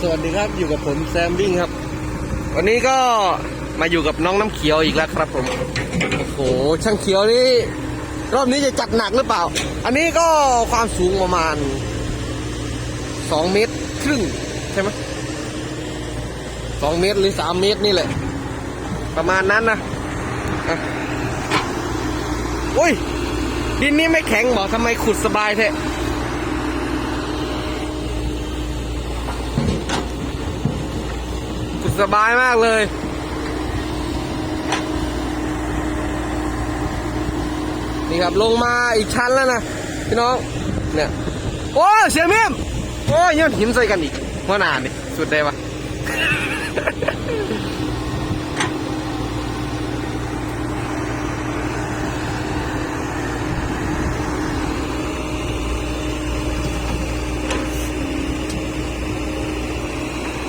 สวัสดีครับอยู่กับผมแซมวิ่งครับ วันนี้ก็มาอยู่กับน้องน้ำเขียวอีกแล้วครับผมโอ้โหช่างเขียวนี่รอบนี้จะจัดหนักหรือเปล่า อันนี้ก็ความสูงประมาณสองเมตรครึ่งใช่ไหมสองเมตรหรือสามเมตรนี่แหละ ประมาณนั้นนะอุ้ยดินนี้ไม่แข็งบอกทำไมขุดสบายแท้ ขุด สบายมากเลย นี่ครับลงมาอีกชั้นแล้วนะ พี่น้อง เนี่ย โอ้เสียเมียมโอ้ยยนหินใส่กันอีกเมื่อนานนี่สุดได้ปะ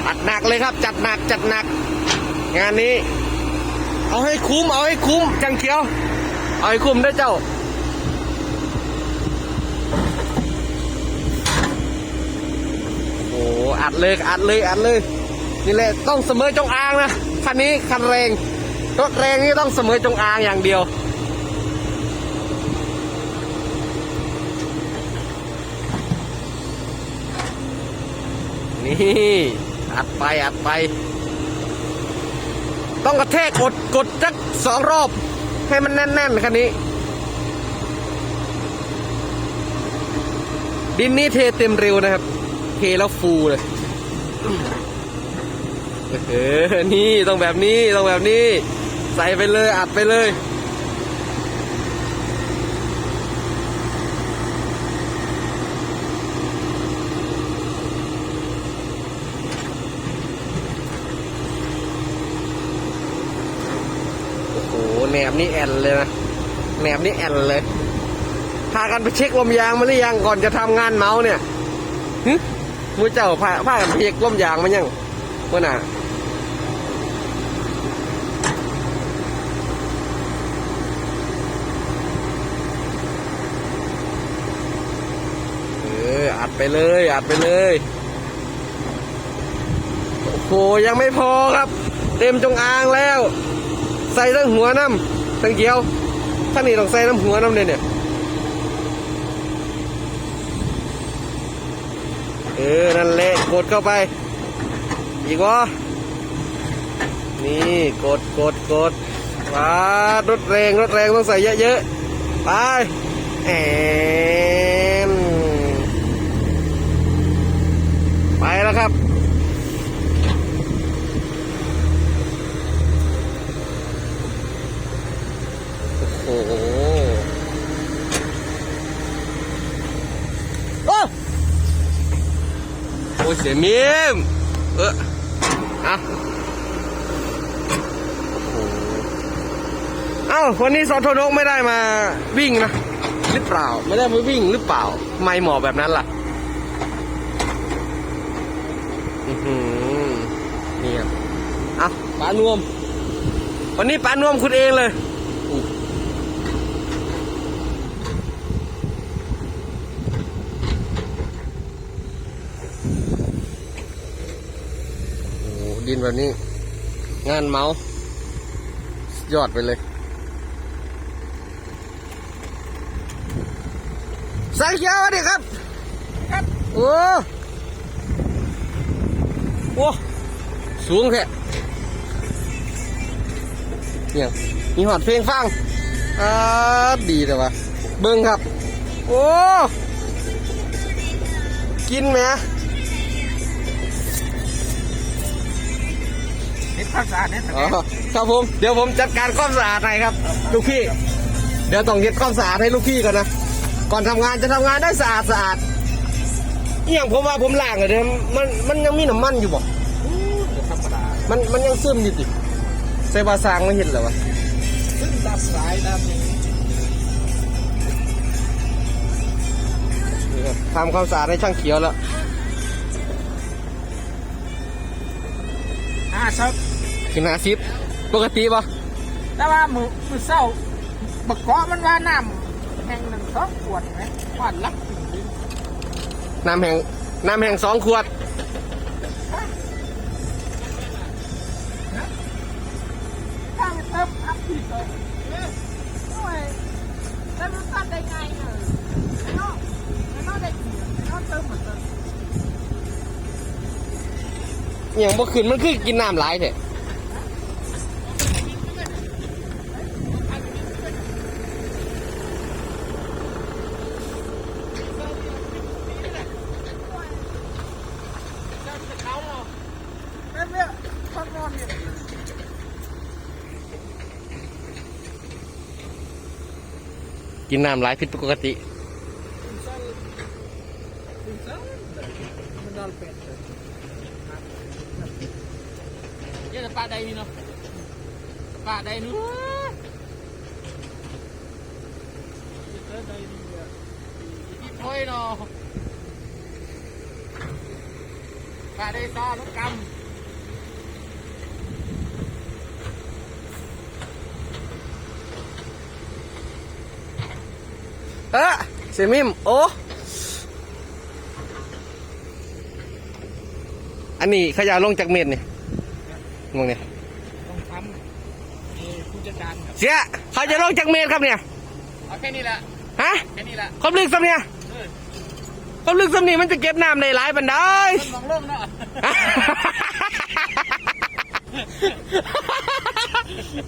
จัดหนั กเลยครับ จัดหนักจัดหนัก งานนี้ เอาให้คุ้ม เอาให้คุ้ม จังเขียว เอาให้คุ้มได้เจ้า โอ้โหอัดเลยอัดเลยอัดเลยนี่แหละต้องเสมอจงอางนะคันนี้คันแรงรถแรงนี่ต้องเสมอจงอางอย่างเดียวนี่ อัดไปอัดไป ต้องกระแทกกดกดจักสองรอบ ให้มันแน่นๆคันนี้ ดินนี้เทเต็มเร็วนะครับ เทแล้วฟูเลยเออนี่ต้องแบบนี้ต้องแบบนี้ ใส่ไปเลยอัดไปเลย แหนบนี่แอนเลยนะแหนบนี่แอนเลย พากันไปเช็คลมยางมาหรือยังก่อนจะทำงานเมาส์เนี่ยฮึมือเจ้าพาพากันไปเช็คลมยางมายังเมื่อน่ะเอออัดไปเลยอัดไปเลย โอ้โหยังไม่พอครับ เต็มจงอางแล้ว ใส่ทั้งหัวน้ำทั้งเกียวท่านนี่ต้องใส่น้ำหัวน้ำเนี่ยเนี่ยเออ นั่นแหละกดเข้าไป อีกวะนี่กดกดกดว้ารถแรงรถแรงต้องใส่เยอะๆ ไปแอนไปแล้วครับ โอ้โหโอ้โอ้เสียมียมเอออะโอ้โหเอ้าวันนี้สอทนกไม่ได้มาวิ่งนะหรือเปล่า ไม่ได้มาวิ่งหรือเปล่า ไม่หมอแบบนั้นล่ะอือหือนี่ครับเอ้าปลานวม วันนี้ปลานวมคุณเองเลย โอ้โห ดินแบบนี้ งานเมาส์สุดยอดไปเลยสังเขียวดิครับ ครับ โอ้โหสูงแท้เนี่ยมีหอดเพลงฟังอ่าดีแต่ว่าเบิ้งครับ โอ้ กินไหม เฮ็ดความสะอาดเนี่ยอ๋อครับผมเดี๋ยวผมจัดการความสะอาดให้ครับ ลูกพี่ เดี๋ยวต้องเก็บความสะอาดให้ลูกพี่ก่อนนะก่อนทำงานจะทำงานได้สะอาดสะอาดอหย่างผมว่าผมล้างเลยเดี๋ยวมันมันยังมีน้ำมันอยู่บ่ธรรมดามันมันยังซึมอยู่ติใส่บาซางไม่เห็นเหรอวะซึ่งดับสายดับนี้นี่ครับทำความสะอาดให้ช่างเขียวแล้ว อ่าครับ ขึ้นอาซิปปกติปะแต่ว่ามือมือเศร้าบกเกาะมันว่าน้ำแห่งหนึ่งสองขวดไหมขวดลักน้ำแห่งน้ำแห่งสองขวดเยันี่ยอย่นอเมื่อย่บ่ขึ้นมันคือกินน้ำหลายเนี่ย กินน้ำหลายผิดปกติเซลคุณเซลมันนอนเป็ดเลยอะปลาใดนี่เนาะปลาใดนู้นเจอใดดีอะอีโพยเนาะปลาใดซอลูกก เออเซมิมโอ้อันนี้ขยะลงจากเม็ดนี่มองเนี่ยต้องทำเออผู้จัดการครับเสียเขาจะลงจากเม็ดครับเนี่ยเอาแค่นี้แหละฮะแค่นี้แหละความลึกสัเนี่ยเออความลึกสันี่มันจะเก็บน้ำได้หลายปันได้ต้นมองโล่งเนาะ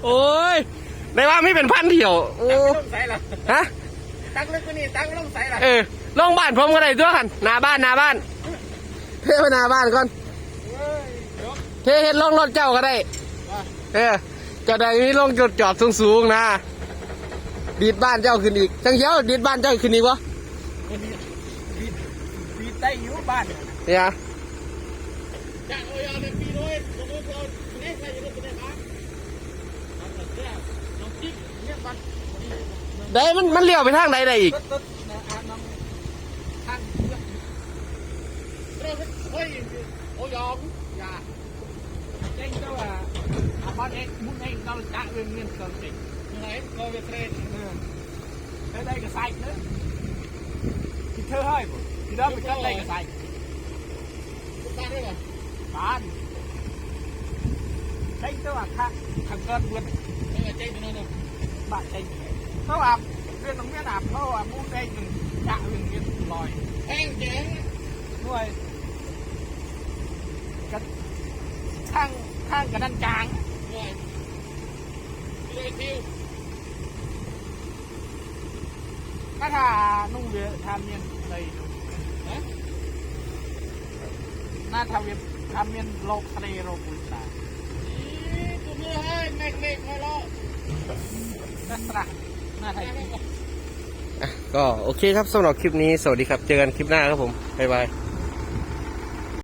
โอ้ยได้ว่าไม่เป็นพันเที่ยวโอ้ฮะ ตั้งลึกกว่านี้ตั้งลงใส่ละเออลงบ้านผมก็ได้ด้วยกันหน้าบ้านหน้าบ้านเทไปหน้าบ้านก่อนเฮ้ยยกเทเห็นลงรถเจ้าก็ได้ว่าเออเจะได้มีลงจอดจอดสูงๆนะดีดบ้านเจ้าขึ้นอีกจังเชียวดีดบ้านเจ้าขึ้นอีกวะปีปีใต้อยู่บ้านเนี่ยเนี่ย จ้างเอาเอาเลยปีด้วยลงมือก่อนนี่ใส่ยังไงตัวไหนมาเอาแต่เสื้อน้องจิ๊กเนี่ยมัน ได้มันมันเลี้ยวไปทางไหนได้อีก ตึ๊ดตึ๊ดนะอ่ะน้องข้างเสื้อเฮ้ยเฮ้ยโอ้ยอมอย่าเจ๊งก็ว่าอาบ้านเองมุ้งเองเราจะเวียนเงินก่อนสิยังไงก็เวียนเทรนเออได้ได้ก็ใส่เนอะที่เธอให้ผมที่เราไปจัดได้ก็ใส่บ้านได้ป่ะบ้านเจ๊งก็ว่าข้างข้างเกินเวียนไม่ว่าเจ๊งตัวนั้นนะบ้านเจ๊ง เขาว่าเวียนตรงเวียนอาบเขาว่ามุ้งเองจะเวียนเงินลอยแห้งเจ๊งด้วยกันข้างข้างกันนั่นจางด้วยเลยทิวถ้าถ้านุ่งเยอะทำเมียนเลยดูนะน่าทำเมียนทำเมียนโลกทะเลโลกุลตาตัวมือใก็โอเคครับสำหรับคลิปนี้สวัสดีครับ เจอกันคลิปหน้าครับผม บ๊ายบาย